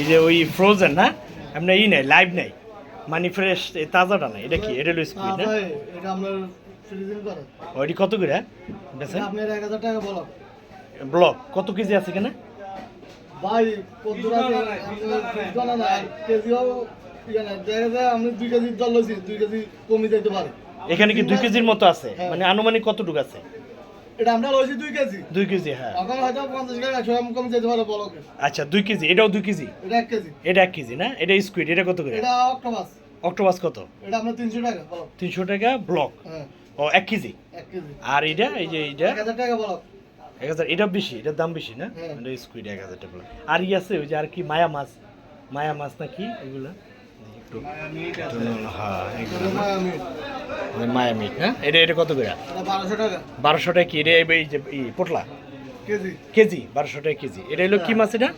এই যে ওই ফ্রোজেন না? আপনার ই নেই লাইভ নেই। মানে ফ্রেশ তাজাটা নাই। এটা কি? এটা হলো স্কুইড না এটা আপনার ফ্রিজিং করে। ওইটি কত করে? বেছে আপনার এক হাজার টাকা বলো। ব্লক কত কেজি আছে কেন ভাই কত রাতে জানা না কেজিও না দেখা যায় আমি দুই কেজি জল লইছি দুই কেজি কমে যেতে পারে। এখানে কি দুই কেজির মতো আছে? হ্যাঁ। মানে আনুমানিক কতটুকু আছে? এটা আমরা লইছি দুই কেজি। দুই কেজি হ্যাঁ। এখন হয়তো পঞ্চাশ টাকা একশো গ্রাম কমে যেতে পারে বলকে। আচ্ছা দুই কেজি এটাও দুই কেজি? এটা এক কেজি। এটা এক কেজি না? এটা স্কুইড এটা কত করে? এটা অক্টোপাস অক্টোপাস কত? এটা আপনার তিনশো টাকা বলো তিনশো টাকা ব্লক হ্যাঁ। ও কেজি? আর এটা এই যে এটা এক হাজার টাকা বলো এক হাজার এটা বেশি এটার দাম বেশি না? হ্যাঁ। এটা স্কুইড এক হাজার টাকা আর ই আছে ওই যে আর কি মায়া মাছ। মায়া মাছ না কি এগুলো? একটু একটু না- হ্যাঁ মায়া মিট। হ্যাঁ? এটা এটা কত করে? বারোশো টাকা। বারোশো টাকা কি? এটা এই যে পোটলা? কেজি। কেজি বারোশো টাকা কেজি। এটা হলো কি মাছ এটা?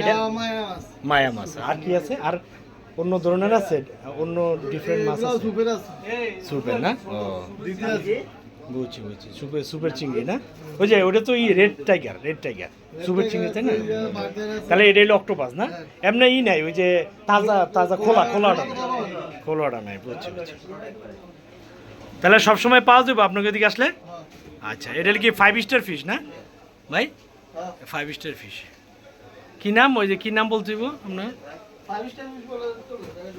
এটা মায়া মাছ। আর কি আছে? আর অন্য ধরনের আছে? অন্য ডিফারেন্ট মাছ আছে? সুপের আছে। সুপের না? ও। বুঝছি বুঝছি। সুপের সুপের চিংড়ি না? ওই যে ওটা তো ই রেড টাইগার রেড টাইগার। সুপের চিংড়ি তাই না? তাহলে এটা হলো অক্টোপাস না? এমনি ই নাই ওই যে তাজা তাজা খোলা খোলাটা নাই। খোলাটা নাই বুঝছি বুঝছি। তাহলে সবসময় পাওয়া যাবে আপনাকে এদিকে আসলে? আচ্ছা এটা কি ফাইভ স্টার ফিশ না? ভাই? ফাইভ স্টার ফিশ কি নাম? ওই যে কি নাম বলতে হইব আপনার?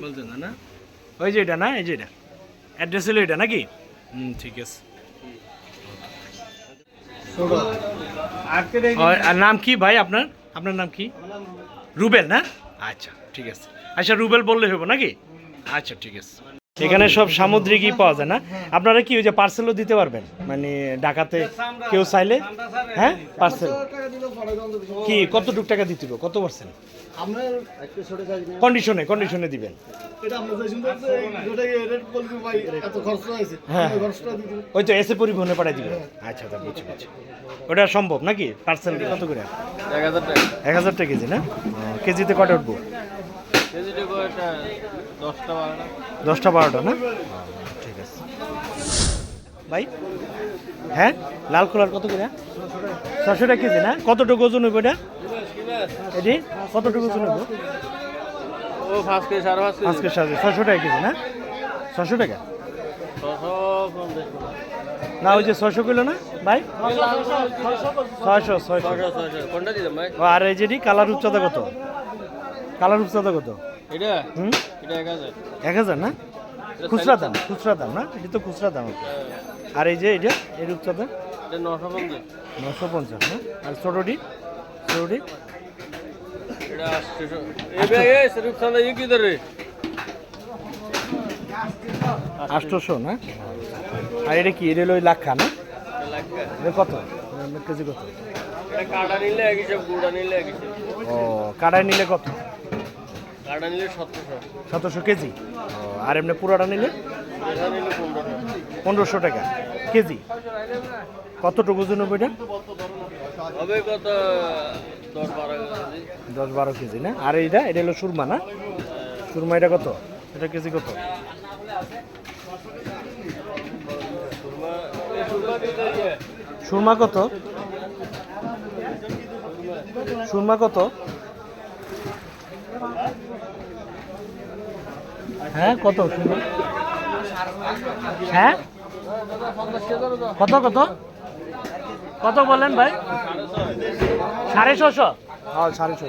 বলছেন না না? ওই যে এটা না এই যে এটা। অ্যাড্রেস হলো এটা নাকি? হুম ঠিক আছে। আর- নাম কি ভাই আপনার? আপনার নাম কি? রুবেল। না? আচ্ছা ঠিক আছে। আচ্ছা রুবেল বললে হইব নাকি? আচ্ছা ঠিক আছে। এখানে সব সামুদ্রিকই পাওয়া যায় না? আপনারা কি ওই যে পার্সেলও দিতে পারবেন? মানে ঢাকাতে কেউ চাইলে? হ্যাঁ? পার্সেল কি কতটুক টাকা দিতে হবে? কত পার্সেন্ট? কন্ডিশনে কন্ডিশনে দিবেন। হ্যাঁ। ওই তো এসে পরিবহনে পাঠাই দিবেন। আচ্ছা তা বুঝছি বুঝছি। ওটা সম্ভব নাকি? পার্সেল কত করে? এক হাজার টাকা। কেজি না? কেজিতে কটা উঠবো? দশটা বারোটা। দশটা বারোটা না? ঠিক আছে ভাই? হ্যাঁ? লাল কলার কত করে? ছশো টাকা কেজি না? কতটুকু ওজন হইব এটা? এটি? কতটুকু ওজন হইব? আজকে সাড়ে ছশো টাকা কেজি না? ছশো টাকা? না ওই যে ছশো কিলো না? ভাই? ছয়শো ছয়শো। আর এই যেটি কালার উচ্চতা কত? কালার উচ্চতা কত? এটা? হুম? না? খুচরা দাম খুচরা দাম না? এটি তো খুচরা দাম। আর এই যে এটা এর উচ্চতা এটা নশো পঞ্চাশ। নশো পঞ্চাশ না? আর ছোটোটি? ছোটোটি? এটা আটশোশো ভাই এই শরীফ সান্দা ইয়ে কি ধরে না? আর এটা কি? এটা ওই লাক্ষা না? কত? কেজি কত? এটা কাটা নিলে এক হিসাব গুঁড়া নিলে এক হিসাব। ও কাটায় নিলে কত? কাটা সতেরোশো কেজি? আর এমনি পুরোটা নিলে? পনেরোশো টাকা। কেজি? কতটুকু ওজন হবে এটা? দশ বারো কেজি না? আর এইটা? এটা হলো সুরমা না? সুরমা এটা কত? এটা কেজি কত? সুরমা কত? সুরমা কত? হ্যাঁ কত? হ্যাঁ? কত কত? কত বলেন ভাই? সাড়ে ছশো? হ্যাঁ সাড়ে ছশো।